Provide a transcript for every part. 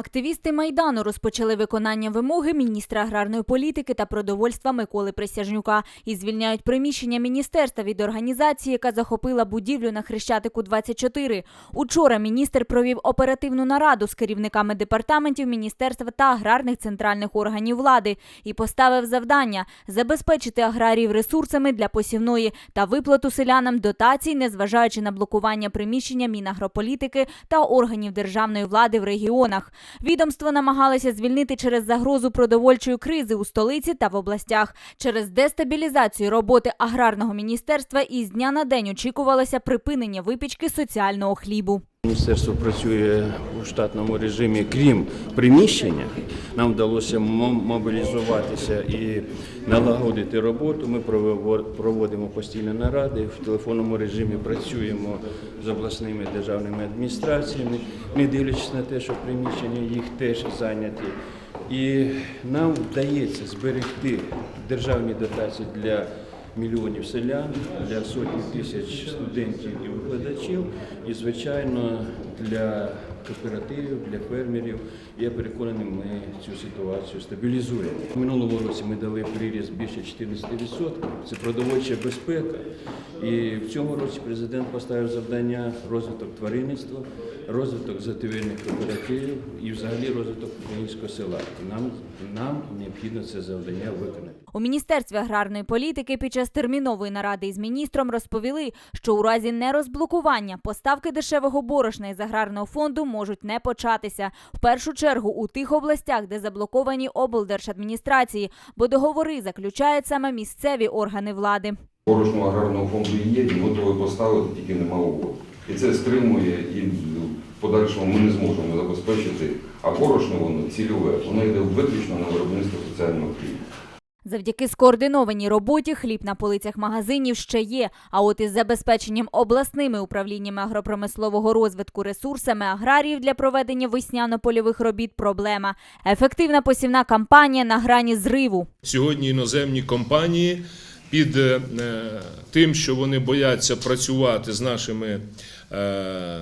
Активісти майдану розпочали виконання вимоги міністра аграрної політики та продовольства Миколи Присяжнюка і звільняють приміщення міністерства від організації, яка захопила будівлю на Хрещатику 24. Учора міністр провів оперативну нараду з керівниками департаментів міністерства та аграрних центральних органів влади і поставив завдання забезпечити аграріїв ресурсами для посівної та виплату селянам дотацій, незважаючи на блокування приміщення Мінагрополітики та органів державної влади в регіонах. Відомство намагалося звільнити через загрозу продовольчої кризи у столиці та в областях. Через дестабілізацію роботи аграрного міністерства із дня на день очікувалося припинення випічки соціального хлібу. Міністерство працює у штатному режимі, крім приміщення. Нам вдалося мо- мобілізуватися і налагодити роботу. Ми проводимо постійні наради. В телефонному режимі працюємо з обласними державними адміністраціями, не дивлячись на те, що приміщення їх теж зайняті. І нам вдається зберегти державні дотації для мільйонів селян, для сотні тисяч студентів і викладачів, і, звичайно, для кооперативів, для фермерів. Я переконаний, ми цю ситуацію стабілізуємо. В минулому році ми дали приріст більше 14%. Це продовольча безпека. І в цьому році президент поставив завдання розвиток тваринництва, розвиток зативильних кооперативів і взагалі розвиток українського села. Нам, нам необхідно це завдання виконати. У міністерстві аграрної політики під час термінової наради із міністром розповіли, що у разі нерозблокування поставки дешевого борошна і із аграрного фонду можуть не початися. В першу чергу у тих областях, де заблоковані облдержадміністрації, бо договори заключають саме місцеві органи влади. Порошну аграрного фонду є, і готові поставити, тільки нема угод. І це стримує, і в подальшому ми не зможемо забезпечити, а борошно воно цільове, воно йде виключно на виробництво соціального хлібу. Завдяки скоординованій роботі хліб на полицях магазинів ще є. А от із забезпеченням обласними управліннями агропромислового розвитку ресурсами аграріїв для проведення весняно-польових робіт проблема. Ефективна посівна кампанія на грані зриву. Сьогодні іноземні компанії під е, тим, що вони бояться працювати з нашими е,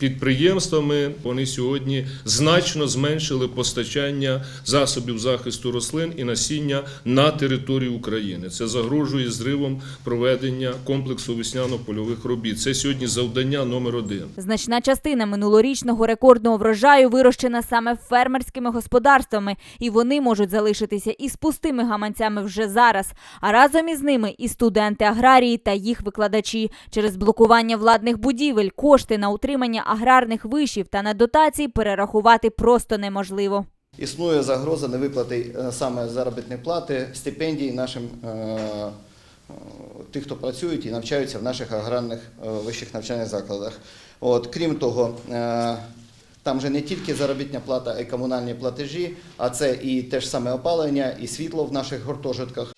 підприємствами, вони сьогодні значно зменшили постачання засобів захисту рослин і насіння на територію України. Це загрожує зривом проведення комплексу весняно-польових робіт. Це сьогодні завдання номер один. Значна частина минулорічного рекордного врожаю вирощена саме фермерськими господарствами, і вони можуть залишитися із пустими гаманцями вже зараз. А разом із ними і студенти аграрії та їх викладачі. Через блокування владних будівель кошти на утримання аграрних вишів та на дотації перерахувати просто неможливо. Існує загроза невиплати е, саме заробітної плати, стипендій нашим е, е, тих, хто працюють і навчаються в наших аграрних вищих навчальних закладах. От, крім того, там же не тільки заробітна плата, а й комунальні платежі, а це і те ж саме опалення, і світло в наших гуртожитках.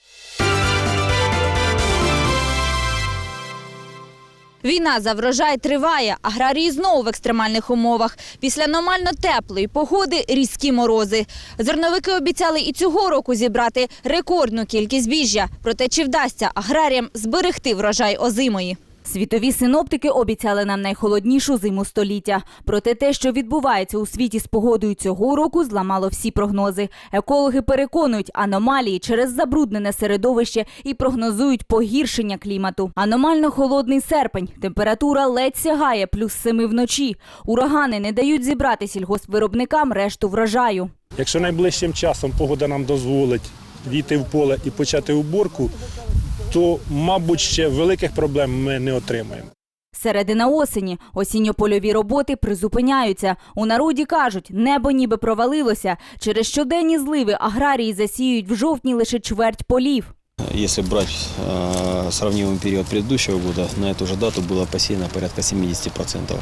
Війна за врожай триває. Аграрії знову в екстремальних умовах. Після аномально теплої погоди різкі морози. Зерновики обіцяли і цього року зібрати рекордну кількість біжжя. Проте чи вдасться аграріям зберегти врожай озимої? Світові синоптики обіцяли нам найхолоднішу зиму століття. Проте те, що відбувається у світі з погодою цього року, зламало всі прогнози. Екологи переконують аномалії через забруднене середовище і прогнозують погіршення клімату. Аномально холодний серпень. Температура ледь сягає плюс семи вночі. Урагани не дають зібрати сільгоспвиробникам решту врожаю. Якщо найближчим часом погода нам дозволить війти в поле і почати уборку, то, мабуть, ще великих проблем ми не отримаємо. Середина осені. Осінньо-польові роботи призупиняються. У народі кажуть, небо ніби провалилося. Через щоденні зливи аграрії засіють в жовтні лише чверть полів. Если брать э, сравнимый период предыдущего года, на эту же дату было посеяно порядка 70%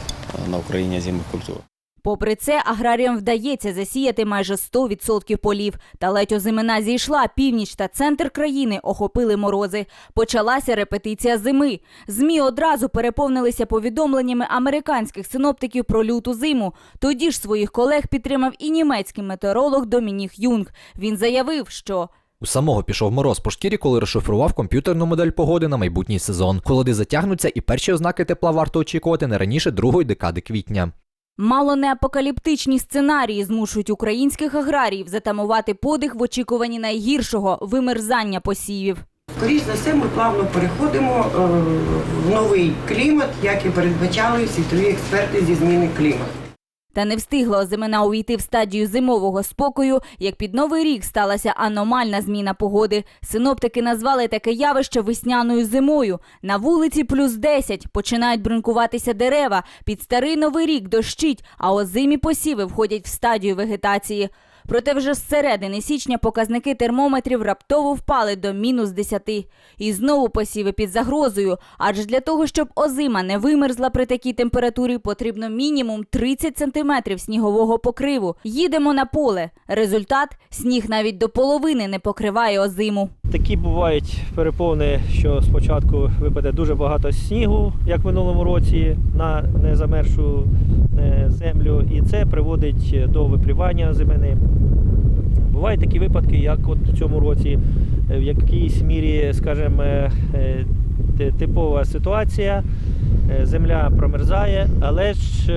на Украине озимых культур. Попри це, аграріям вдається засіяти майже 100% полів. Та ледь озимина зійшла, північ та центр країни охопили морози. Почалася репетиція зими. ЗМІ одразу переповнилися повідомленнями американських синоптиків про люту зиму. Тоді ж своїх колег підтримав і німецький метеоролог Домініх Юнг. Він заявив, що У самого пішов мороз по шкірі, коли розшифрував комп'ютерну модель погоди на майбутній сезон. Холоди затягнуться, і перші ознаки тепла варто очікувати не раніше другої декади квітня. Мало не апокаліптичні сценарії змушують українських аграріїв затамувати подих в очікуванні найгіршого вимерзання посівів. Скоріше за все, ми плавно переходимо е, в новий клімат, як і передбачали світові експерти зі зміни клімату. Та не встигла озимина увійти в стадію зимового спокою, як під новий рік сталася аномальна зміна погоди. Синоптики назвали таке явище весняною зимою. На вулиці плюс 10, починають брункуватися дерева. Під старий новий рік дощить, а озимі посіви входять в стадію вегетації. Проте вже з середини січня показники термометрів раптово впали до мінус 10. І знову посіви під загрозою. Адже для того, щоб озима не вимерзла при такій температурі, потрібно мінімум 30 сантиметрів снігового покриву. Їдемо на поле. Результат сніг навіть до половини не покриває озиму. Такі бувають переповни, що спочатку випаде дуже багато снігу, як в минулому році, на незамершу е, землю, і це приводить до випрівання зимини. Бувають такі випадки, як от в цьому році, е, в якійсь мірі, скажімо, е, ти- типова ситуація. Е, Земля промерзає, але ж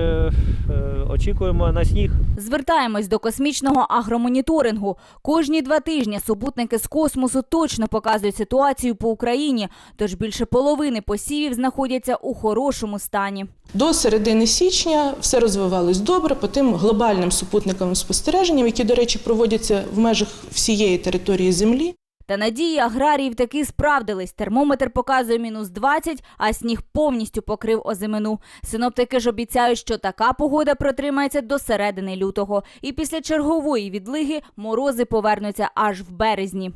очікуємо на сніг. Звертаємось до космічного агромоніторингу. Кожні два тижні супутники з космосу точно показують ситуацію по Україні, тож більше половини посівів знаходяться у хорошому стані. До середини січня все розвивалось добре по тим глобальним супутниковим спостереженням, які, до речі, проводяться в межах всієї території Землі. Та надії аграріїв таки справдились. Термометр показує мінус 20, а сніг повністю покрив озимину. Синоптики ж обіцяють, що така погода протримається до середини лютого. І після чергової відлиги морози повернуться аж в березні.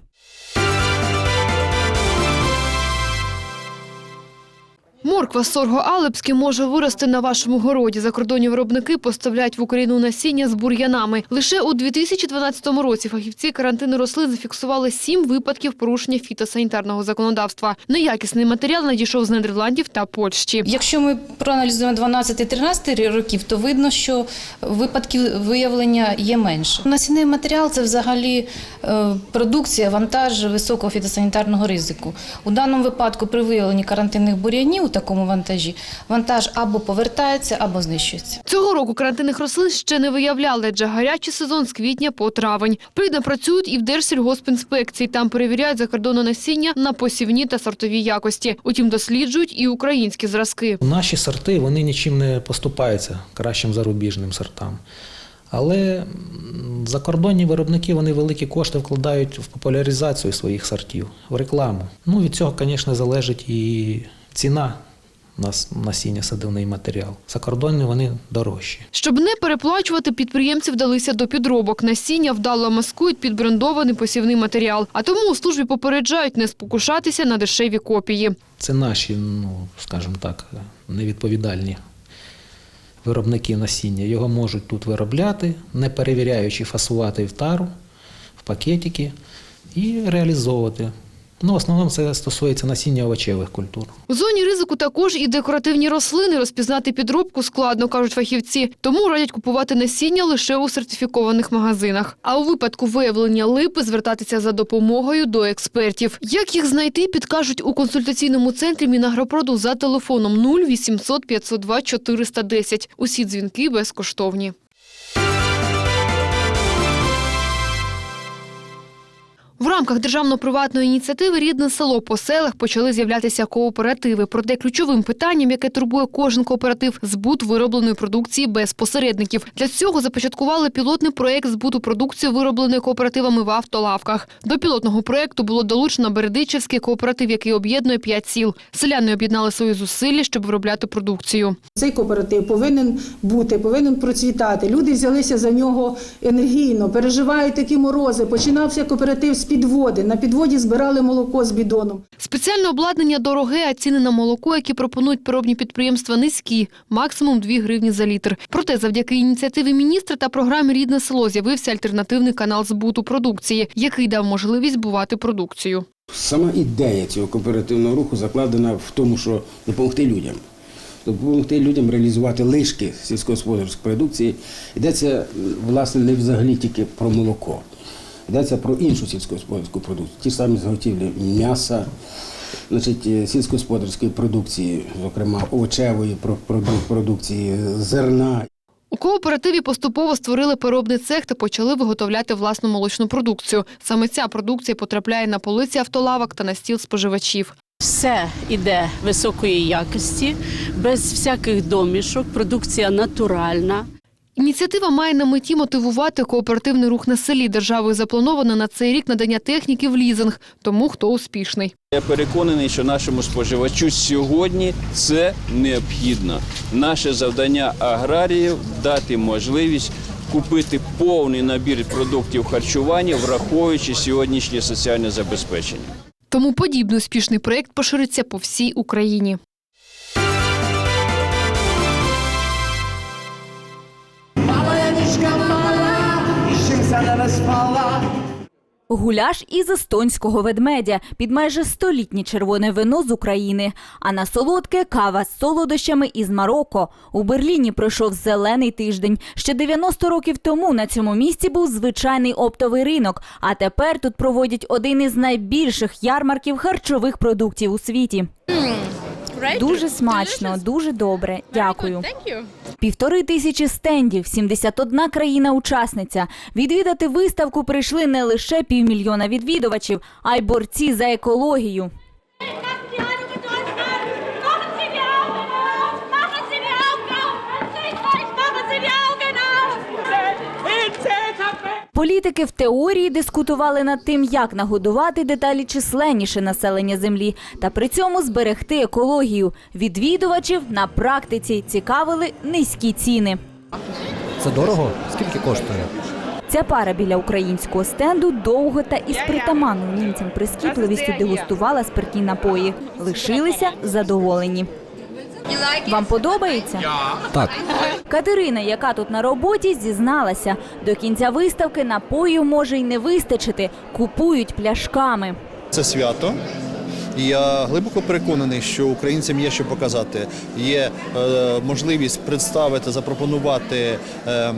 Морква сорго Алепське може вирости на вашому городі. Закордонні виробники поставляють в Україну насіння з бур'янами. Лише у 2012 році фахівці карантину рослин зафіксували сім випадків порушення фітосанітарного законодавства. Неякісний матеріал надійшов з Нідерландів та Польщі. Якщо ми проаналізуємо 12-13 років, то видно, що випадків виявлення є менше. Насінний матеріал це взагалі е, продукція, вантаж високого фітосанітарного ризику. У даному випадку при виявленні карантинних бур'янів такому вантажі вантаж або повертається, або знищується. Цього року карантинних рослин ще не виявляли, адже гарячий сезон з квітня по травень. Плідно працюють і в Держсільгоспінспекції. Там перевіряють закордонне насіння на посівні та сортові якості. Утім, досліджують і українські зразки. Наші сорти вони нічим не поступаються кращим зарубіжним сортам. Але закордонні виробники вони великі кошти вкладають в популяризацію своїх сортів, в рекламу. Ну від цього, звісно, залежить і ціна на с- насіння садивний матеріал. Закордонні вони дорожчі. Щоб не переплачувати, підприємці вдалися до підробок. Насіння вдало маскують під брендований посівний матеріал. А тому у службі попереджають не спокушатися на дешеві копії. Це наші, ну скажімо так, невідповідальні виробники насіння. Його можуть тут виробляти, не перевіряючи, фасувати в тару, в пакетики і реалізовувати. Ну, в основному це стосується насіння овочевих культур. У зоні ризику також і декоративні рослини. Розпізнати підробку складно, кажуть фахівці. Тому радять купувати насіння лише у сертифікованих магазинах. А у випадку виявлення липи звертатися за допомогою до експертів. Як їх знайти, підкажуть у консультаційному центрі Мінагропроду за телефоном 0800 502 410. Усі дзвінки безкоштовні. В рамках державно-приватної ініціативи Рідне село по селах почали з'являтися кооперативи. Проте ключовим питанням, яке турбує кожен кооператив, збут виробленої продукції без посередників. Для цього започаткували пілотний проєкт збуту продукції, виробленої кооперативами в автолавках. До пілотного проєкту було долучено Бередичівський кооператив, який об'єднує п'ять сіл. Селяни об'єднали свої зусилля, щоб виробляти продукцію. Цей кооператив повинен бути, повинен процвітати. Люди взялися за нього енергійно, переживають такі морози. Починався кооператив з підводи. На підводі збирали молоко з бідоном. Спеціальне обладнання дороге, а ціни на молоко, які пропонують переробні підприємства, низькі – максимум 2 гривні за літр. Проте завдяки ініціативі міністра та програмі «Рідне село» з'явився альтернативний канал збуту продукції, який дав можливість збувати продукцію. Сама ідея цього кооперативного руху закладена в тому, що допомогти людям. Допомогти людям реалізувати лишки сільськогосподарської продукції. Йдеться, власне, не взагалі тільки про молоко. Йдеться про іншу сільськогосподарську продукцію. Ті ж самі заготівлі м'яса, значить, е, сільськогосподарської продукції, зокрема овочевої про- продукції, зерна. У кооперативі поступово створили переробний цех та почали виготовляти власну молочну продукцію. Саме ця продукція потрапляє на полиці автолавок та на стіл споживачів. Все іде високої якості, без всяких домішок, продукція натуральна. Ініціатива має на меті мотивувати кооперативний рух на селі. Державою заплановано на цей рік надання техніки в лізинг, тому хто успішний. Я переконаний, що нашому споживачу сьогодні це необхідно. Наше завдання аграріїв дати можливість купити повний набір продуктів харчування, враховуючи сьогоднішнє соціальне забезпечення. Тому подібний успішний проєкт пошириться по всій Україні. Гуляш із естонського ведмедя під майже столітнє червоне вино з України. А на солодке кава з солодощами із Марокко. У Берліні пройшов зелений тиждень. Ще 90 років тому на цьому місці був звичайний оптовий ринок. А тепер тут проводять один із найбільших ярмарків харчових продуктів у світі. Дуже смачно, дуже добре. Дякую. Півтори тисячі стендів, 71 країна-учасниця. Відвідати виставку прийшли не лише півмільйона відвідувачів, а й борці за екологію. Політики в теорії дискутували над тим, як нагодувати деталі численніше населення землі та при цьому зберегти екологію. Відвідувачів на практиці цікавили низькі ціни. Це дорого? Скільки коштує? Ця пара біля українського стенду довго та із притаманною німцям прискіпливістю дегустувала спиртні напої. Лишилися задоволені. Вам подобається? Так. Катерина, яка тут на роботі, зізналася, до кінця виставки напою може й не вистачити. Купують пляшками. Це свято. Я глибоко переконаний, що українцям є що показати. Є е, можливість представити, запропонувати е,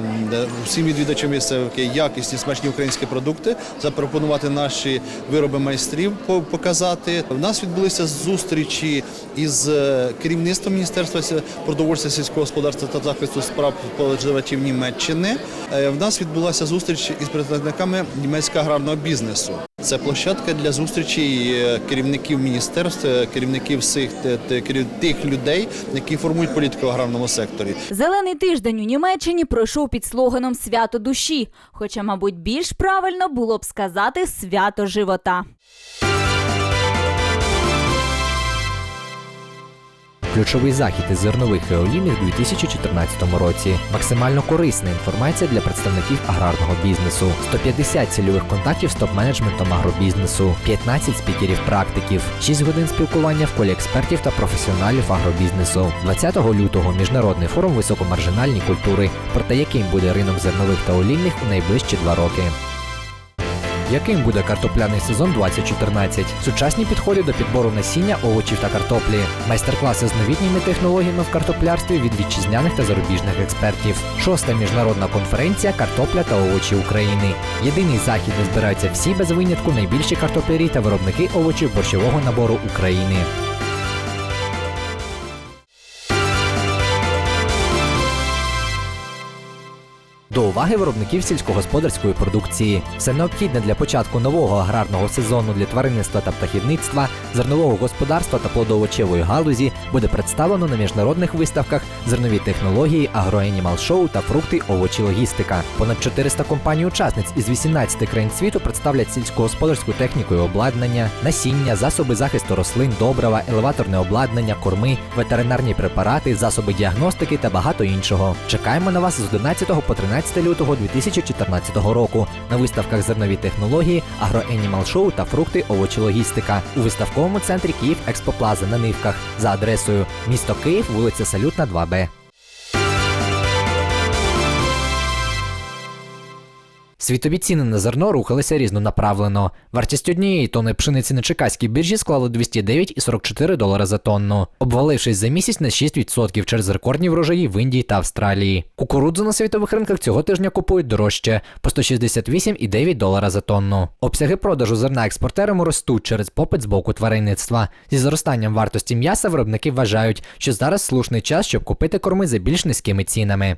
всім відвідувачам виставки якісні смачні українські продукти, запропонувати наші вироби майстрів, по- показати. У нас відбулися зустрічі із е, керівництвом Міністерства продовольства сільського господарства та захисту справ споживачів Німеччини. Е, В нас відбулася зустріч із представниками німецького аграрного бізнесу. Це площадка для зустрічі е, керівників міністерств, е, керівників всіх тих людей, які формують політику в аграрному секторі. Зелений тиждень у Німеччині пройшов під слоганом Свято душі. Хоча, мабуть, більш правильно було б сказати свято живота. Ключовий захід із зернових олійних у 2014 році. Максимально корисна інформація для представників аграрного бізнесу. 150 цільових контактів з топ-менеджментом агробізнесу, 15 спікерів-практиків, 6 годин спілкування в колі експертів та професіоналів агробізнесу. 20 лютого міжнародний форум високомаржинальні культури. Про те, яким буде ринок зернових та олійних у найближчі два роки. Яким буде картопляний сезон 2014? Сучасні підходи до підбору насіння, овочів та картоплі, майстер-класи з новітніми технологіями в картоплярстві від вітчизняних та зарубіжних експертів. Шоста міжнародна конференція Картопля та овочі України. Єдиний захід, де збираються всі без винятку найбільші картоплярі та виробники овочів борщового набору України. Уваги виробників сільськогосподарської продукції. Все необхідне для початку нового аграрного сезону для тваринництва та птахівництва, зернового господарства та плодоовочевої галузі буде представлено на міжнародних виставках зернові технології, агроенімал шоу та фрукти, овочі, логістика. Понад 400 компаній-учасниць із 18 країн світу представлять сільськогосподарську техніку і обладнання, насіння, засоби захисту рослин, добрива, елеваторне обладнання, корми, ветеринарні препарати, засоби діагностики та багато іншого. Чекаємо на вас з 11 по 13 лютого 2014 року. На виставках зернові технології, агроенімал шоу та фрукти, овочі, логістика. У виставковому центрі Київ Експоплаза на Нивках. За адресою місто Київ, вулиця Салютна, 2Б. Світові ціни на зерно рухалися різнонаправлено. Вартість однієї тонни пшениці на чекаській біржі склала 209,44 долара за тонну, обвалившись за місяць на 6% через рекордні врожаї в Індії та Австралії. Кукурудзу на світових ринках цього тижня купують дорожче по 168,9 долара за тонну. Обсяги продажу зерна експортерами ростуть через попит з боку тваринництва. Зі зростанням вартості м'яса виробники вважають, що зараз слушний час, щоб купити корми за більш низькими цінами.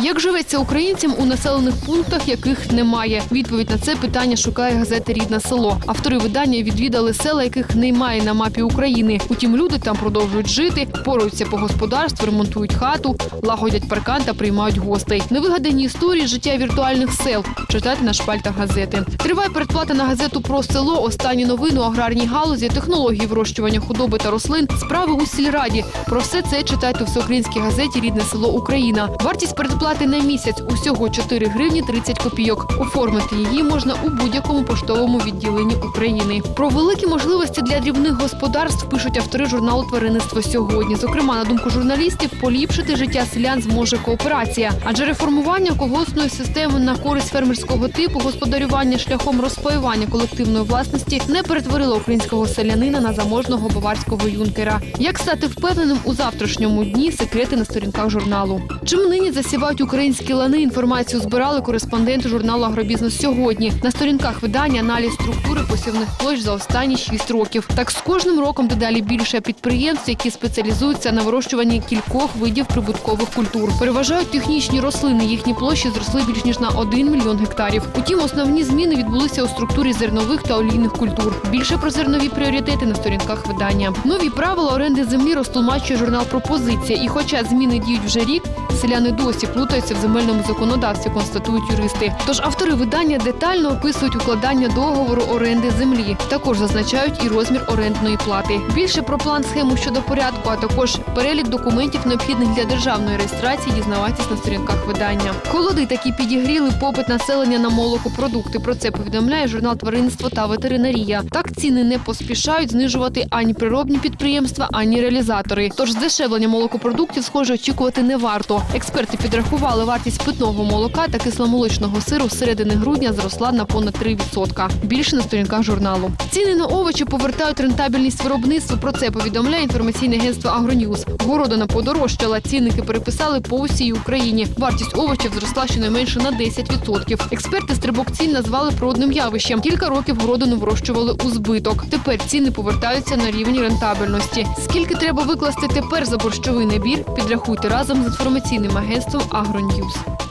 Як живеться українцям у населених пунктах, яких немає? Відповідь на це питання шукає газета Рідне село. Автори видання відвідали села, яких немає на мапі України. Утім, люди там продовжують жити, поруються по господарству, ремонтують хату, лагодять паркан та приймають гостей. Невигадані історії життя віртуальних сел. Читайте на шпальтах газети. Триває передплата на газету про село. Останні новини аграрній галузі, технології вирощування худоби та рослин, справи у сільраді. Про все це читайте у всеукраїнській газеті Рідне село Україна. Вартість передплати на місяць усього 4 гривні 30 копійок. Оформити її можна у будь-якому поштовому відділенні України. Про великі можливості для дрібних господарств пишуть автори журналу Тваринництво сьогодні. Зокрема, на думку журналістів, поліпшити життя селян зможе кооперація, адже реформування колгоспної системи на користь фермерського типу господарювання шляхом розпаювання колективної власності не перетворило українського селянина на заможного баварського юнкера. Як стати впевненим у завтрашньому дні? Секрети на сторінках журналу. Чим нині засівають українські лани? Інформацію збирали кореспонденти журналу Агробізнес сьогодні. На сторінках видання аналіз структури посівних площ за останні 6 років. Так з кожним роком дедалі більше підприємств, які спеціалізуються на вирощуванні кількох видів прибуткових культур. Переважають технічні рослини. Їхні площі зросли більш ніж на 1 мільйон гектарів. Утім, основні зміни відбулися у структурі зернових та олійних культур. Більше про зернові пріоритети на сторінках видання. Нові правила оренди землі розтлумачує журнал Пропозиція. І хоча зміни діють вже рік, селяни досі плутаються в земельному законодавстві, констатують юристи. Тож автори видання детально описують укладання договору оренди землі. Також зазначають і розмір орендної плати. Більше про план схему щодо порядку, а також перелік документів, необхідних для державної реєстрації, дізнавайтесь на сторінках видання. Холоди таки підігріли попит населення на молокопродукти. Про це повідомляє журнал Тваринство та ветеринарія. Так ціни не поспішають знижувати ані природні підприємства, ані реалізатори. Тож здешевлення молокопродуктів, схоже, очікувати не варто. Експерти підрахували вартість питного молока та кисломолочного сиру з середини грудня зросла на понад 3%. Більше на сторінках журналу. Ціни на овочі повертають рентабельність виробництва. Про це повідомляє інформаційне агентство Агроньюз. Городина подорожчала. Цінники переписали по усій Україні. Вартість овочів зросла щонайменше на 10%. Експерти стрибок цін назвали природним явищем. Кілька років городину вирощували у збиток. Тепер ціни повертаються на рівень рентабельності. Скільки треба викласти тепер за борщовий набір? Підрахуйте разом з інформаційним агентством Агроньюз.